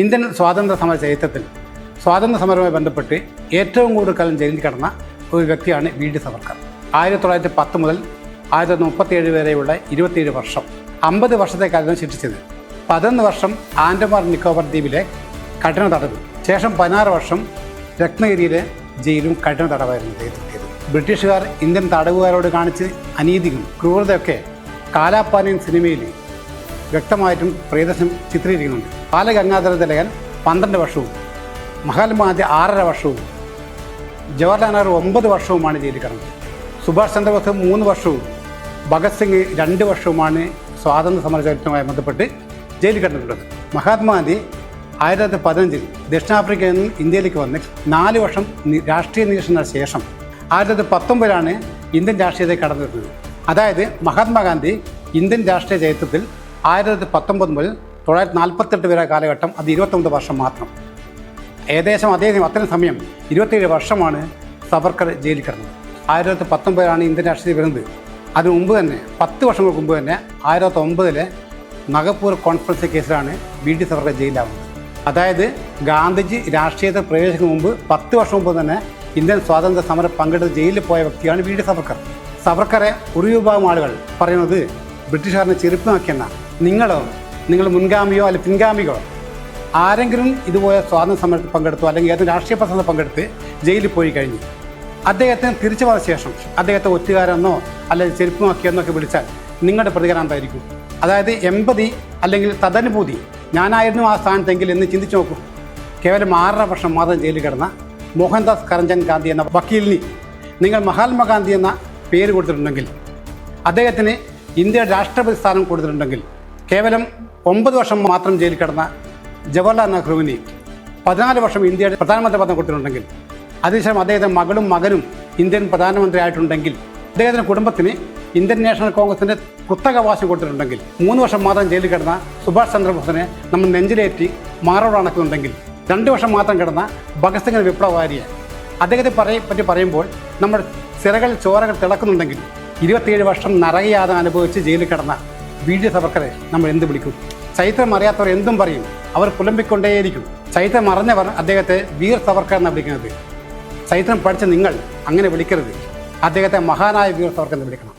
Indian സ്വാതന്ത്ര്യ സമര ചരിത്രത്തിൽ സ്വാതന്ത്ര്യ സമരവുമായി ബന്ധപ്പെട്ട് ഏറ്റവും കൂടുതൽ കാലം ജയിലിൽ കിടന്ന ഒരു വ്യക്തിയാണ് വി ഡി സവർക്കർ. ആയിരത്തി തൊള്ളായിരത്തി പത്ത് മുതൽ ആയിരത്തി തൊള്ളായിരത്തി മുപ്പത്തിയേഴ് വരെയുള്ള ഇരുപത്തിയേഴ് വർഷം അമ്പത് വർഷത്തേക്കായിരുന്നു ശിക്ഷിച്ചത്. പതിനൊന്ന് വർഷം ആൻഡമാർ നിക്കോബർ ദ്വീപിലെ കഠിന തടവ് ശേഷം പതിനാറ് വർഷം രത്നഗിരിയിലെ ജയിലും കഠിന തടവായിരുന്നു അദ്ദേഹത്തിന്റേത് ബ്രിട്ടീഷുകാർ ഇന്ത്യൻ തടവുകാരോട് കാണിച്ച് അനീതിയും ക്രൂരതയൊക്കെ കാലാപ്പാനിയൻ സിനിമയിൽ വ്യക്തമായിട്ടും പ്രിയദർശനം ചിത്രീകരിക്കുന്നുണ്ട്. ബാലഗംഗാധര തിലകൻ പന്ത്രണ്ട് വർഷവും മഹാത്മാഗാന്ധി ആറര വർഷവും ജവഹർലാൽ നെഹ്റു ഒമ്പത് വർഷവുമാണ് ജയിലിൽ കിടന്നത്. സുഭാഷ് ചന്ദ്രബോസ് മൂന്ന് വർഷവും ഭഗത് സിംഗ് രണ്ട് വർഷവുമാണ് സ്വാതന്ത്ര്യ സമര ചരിത്രവുമായി ബന്ധപ്പെട്ട് ജയിലിൽ കിടന്നിട്ടുള്ളത്. മഹാത്മാഗാന്ധി ആയിരത്തി തൊള്ളായിരത്തി പതിനഞ്ചിൽ ദക്ഷിണാഫ്രിക്കയിൽ നിന്ന് ഇന്ത്യയിലേക്ക് വന്ന് നാല് വർഷം രാഷ്ട്രീയ നിരീക്ഷണ ശേഷം ആയിരത്തി തൊള്ളായിരത്തി പത്തൊമ്പതിലാണ് ഇന്ത്യൻ രാഷ്ട്രീയത്തെ കടന്നിരുന്നത്. അതായത് മഹാത്മാഗാന്ധി ഇന്ത്യൻ രാഷ്ട്രീയ ചരിത്രത്തിൽ ആയിരത്തി തൊള്ളായിരത്തി പത്തൊമ്പത് മുതൽ തൊള്ളായിരത്തി നാൽപ്പത്തെട്ട് വരെ കാലഘട്ടം അത് ഇരുപത്തൊമ്പത് വർഷം മാത്രം. ഏകദേശം അതേ അത്രയും സമയം ഇരുപത്തിയേഴ് വർഷമാണ് സവർക്കർ ജയിലിൽ കിടന്നത്. ആയിരത്തി തൊള്ളായിരത്തി പത്തൊമ്പതിലാണ് ഇന്ത്യൻ രാഷ്ട്രീയ വരുന്നത് അതിനു മുമ്പ് തന്നെ പത്ത് വർഷങ്ങൾക്ക് മുമ്പ് തന്നെ ആയിരത്തി തൊള്ളായിരത്തി ഒമ്പതിലെ നഗപ്പൂർ കോൺഫറൻസ് കേസിലാണ് വി ഡി സവർക്കർ ജയിലാവുന്നത് അതായത് ഗാന്ധിജി രാഷ്ട്രീയത്തിൽ പ്രവേശിക്കുന്ന മുമ്പ് പത്ത് വർഷം മുമ്പ് തന്നെ ഇന്ത്യൻ സ്വാതന്ത്ര്യ സമരം പങ്കെടുത്ത് ജയിലിൽ പോയ വ്യക്തിയാണ് വി ഡി സവർക്കർ. സവർക്കറെ ഒരു വിഭാഗം ആളുകൾ പറയുന്നത് ബ്രിട്ടീഷുകാരനെ ചെറുപ്പമാക്കിയെന്ന നിങ്ങളോ നിങ്ങൾ മുൻഗാമിയോ അല്ലെങ്കിൽ പിൻഗാമികളോ ആരെങ്കിലും ഇതുപോലെ സ്വാതന്ത്ര്യ സമരത്തിൽ പങ്കെടുത്തു അല്ലെങ്കിൽ ഏതെങ്കിലും രാഷ്ട്രീയ പ്രസംഗത്തിൽ പങ്കെടുത്ത് ജയിലിൽ പോയി കഴിഞ്ഞു അദ്ദേഹത്തിന് തിരിച്ചു വന്ന ശേഷം അദ്ദേഹത്തെ ഒറ്റുകാരെന്നോ അല്ലെങ്കിൽ ചെരുപ്പമാക്കിയെന്നോ ഒക്കെ വിളിച്ചാൽ നിങ്ങളുടെ പ്രതികരണം എന്തായിരിക്കും? അതായത് എൺപതി അല്ലെങ്കിൽ തദനുഭൂതി ഞാനായിരുന്നു ആ സ്ഥാനത്തെങ്കിൽ എന്ന് ചിന്തിച്ചു നോക്കൂ. കേവലം ആറര വർഷം മാത്രം ജയിലിൽ കിടന്ന മോഹൻദാസ് കരംചന്ദ് ഗാന്ധി എന്ന വക്കീലിന് നിങ്ങൾ മഹാത്മാഗാന്ധി എന്ന പേര് കൊടുത്തിട്ടുണ്ടെങ്കിൽ അദ്ദേഹത്തിന് ഇന്ത്യയുടെ രാഷ്ട്രപതി സ്ഥാനം കൊടുത്തിട്ടുണ്ടെങ്കിൽ കേവലം ഒമ്പത് വർഷം മാത്രം ജയിലിൽ കിടന്ന ജവഹർലാൽ നെഹ്റുവിന് പതിനാല് വർഷം ഇന്ത്യയുടെ പ്രധാനമന്ത്രി പദം കൊടുത്തിട്ടുണ്ടെങ്കിൽ അതിനുശേഷം അദ്ദേഹത്തെ മകളും മകനും ഇന്ത്യൻ പ്രധാനമന്ത്രി ആയിട്ടുണ്ടെങ്കിൽ അദ്ദേഹത്തിന്റെ കുടുംബത്തിന് ഇന്ത്യൻ നാഷണൽ കോൺഗ്രസിന്റെ കുത്തകവാശം കൊടുത്തിട്ടുണ്ടെങ്കിൽ മൂന്ന് വർഷം മാത്രം ജയിലിൽ കിടന്ന സുഭാഷ് ചന്ദ്രബോസിനെ നമ്മൾ നെഞ്ചിലേറ്റി മാറോട് അണക്കുന്നുണ്ടെങ്കിൽ രണ്ട് വർഷം മാത്രം കിടന്ന ഭഗത് സിംഗ് വിപ്ലവകാരിയെ അദ്ദേഹത്തെ പറയ പറ്റി പറയുമ്പോൾ നമ്മുടെ സിറകൾ ചോരകൾ തിളക്കുന്നുണ്ടെങ്കിൽ ഇരുപത്തിയേഴ് വർഷം നരകയാത അനുഭവിച്ച് ജയിലിൽ കിടന്ന വി ഡി സവർക്കറെ നമ്മൾ എന്ത് വിളിക്കും? ചരിത്രം അറിയാത്തവർ എന്തും പറയും. അവർ പുലമ്പിക്കൊണ്ടേയിരിക്കും ചൈത്രം അറിഞ്ഞവർ അദ്ദേഹത്തെ വീർ സവർക്കർ എന്നാണ് വിളിക്കുന്നത്. ചൈത്രം പഠിച്ച നിങ്ങൾ അങ്ങനെ വിളിക്കരുത്. അദ്ദേഹത്തെ മഹാനായ വീർ സവർക്കർ എന്ന് വിളിക്കണം.